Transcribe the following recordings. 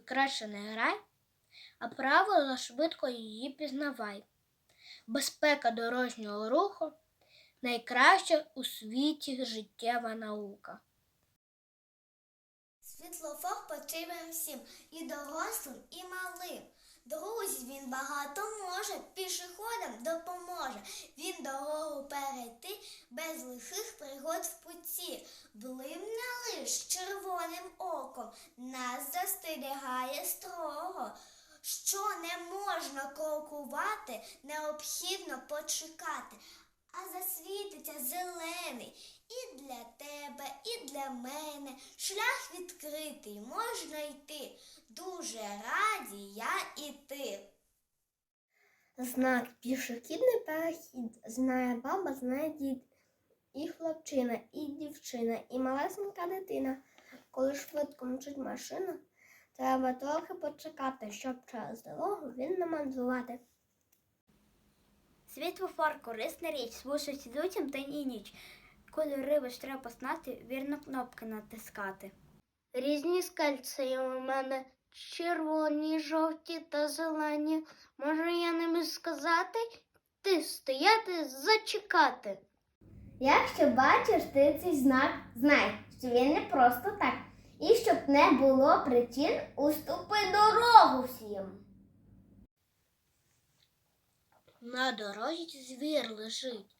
краще не грай, а правила швидко її пізнавай. Безпека дорожнього руху найкраща у світі життєва наука. Світлофор потрібен всім, і дорослим, і малим. Друзі, він багато може, пішоходам допоможе. Він дорогу перейти без лихих пригод в путі. Блимне лиш червоним оком, нас застерігає строго. Що не можна крокувати, необхідно почекати. А засвітиться зелений і для тебе, і для мене. Шлях відкритий, можна йти. Дуже раді я і ти. Знак пішохідний перехід. Знає баба, знає дід. І хлопчина, і дівчина, і малесенька дитина. Коли швидко мчить машина, треба трохи почекати, щоб через дорогу він не мандрувати. Світлофор корисна річ, служить людям день і ніч. Кольори лиш треба знати, вірно кнопки натискати. Різні скальці у мене червоні, жовті та зелені. Може я ними сказати? Ти стояти, зачекати. Якщо бачиш ти цей знак, знай, що він не просто так. І щоб не було причин, уступи дорогу всім. На дорозі звір лежить,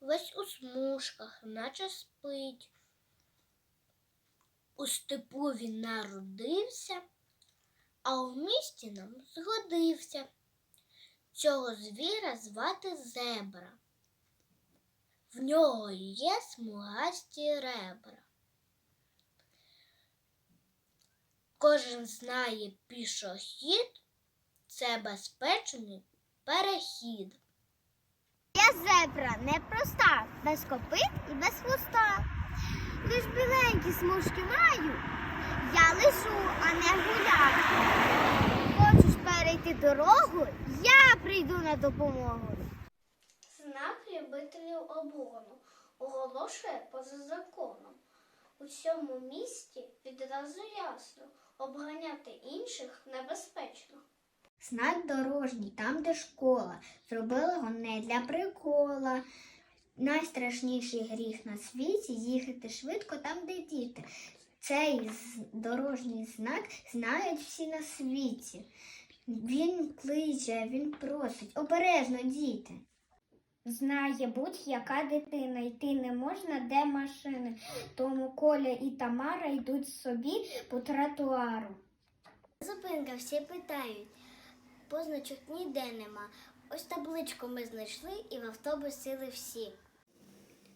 весь у смужках, наче спить. У степу він народився, а у місті нам згодився. Цього звіра звати зебра. В нього є смугасті ребра. Кожен знає пішохід це безпечний перехід. Я зебра непроста, без копит і без хвоста. Лиш біленькі смужки маю, я лежу, а не гуляю. Хочеш перейти дорогу, я прийду на допомогу. Знак любителів обгону оголошує поза законом. У цьому місті відразу ясно обганяти інших небезпечно. Знак дорожній, там, де школа. Зробили його не для прикола. Найстрашніший гріх на світі їхати швидко там, де діти. Цей дорожній знак знають всі на світі. Він кличе, він просить. Обережно, діти. Знає будь-яка дитина, йти не можна, де машини. Тому Коля і Тамара йдуть собі по тротуару. Зупинка, всі питають. Позначок ніде нема. Ось табличку ми знайшли і в автобус сіли всі.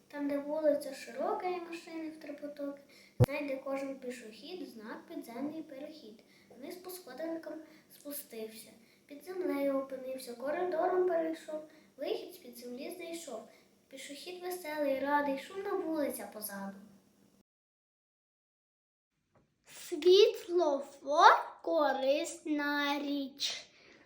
Там, де вулиця широка і машини в три потоки, знайде кожен пішохід знак підземний перехід. Вниз по сходинкам спустився, під землею опинився, коридором перейшов, вихід з-під землі знайшов. Пішохід веселий, радий, шумна вулиця позаду. Світлофор корисна річ,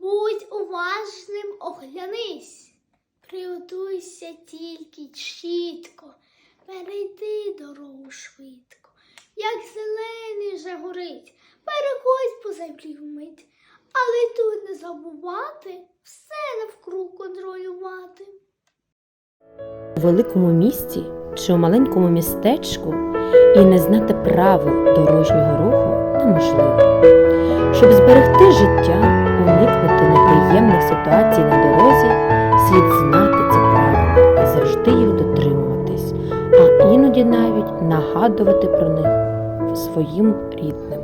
будь уважним, оглянись, приготуйся тільки чітко, перейди дорогу швидко, як зелений вже горить, переходь по землі вмить, але тут не забувати все навкруг контролювати. у великому місті чи у маленькому містечку і не знати правил дорожнього руху неможливо. Щоб зберегти життя, уникнути неприємних ситуацій на дорозі, слід знати ці правила і завжди їх дотримуватись, а іноді навіть нагадувати про них своїм рідним.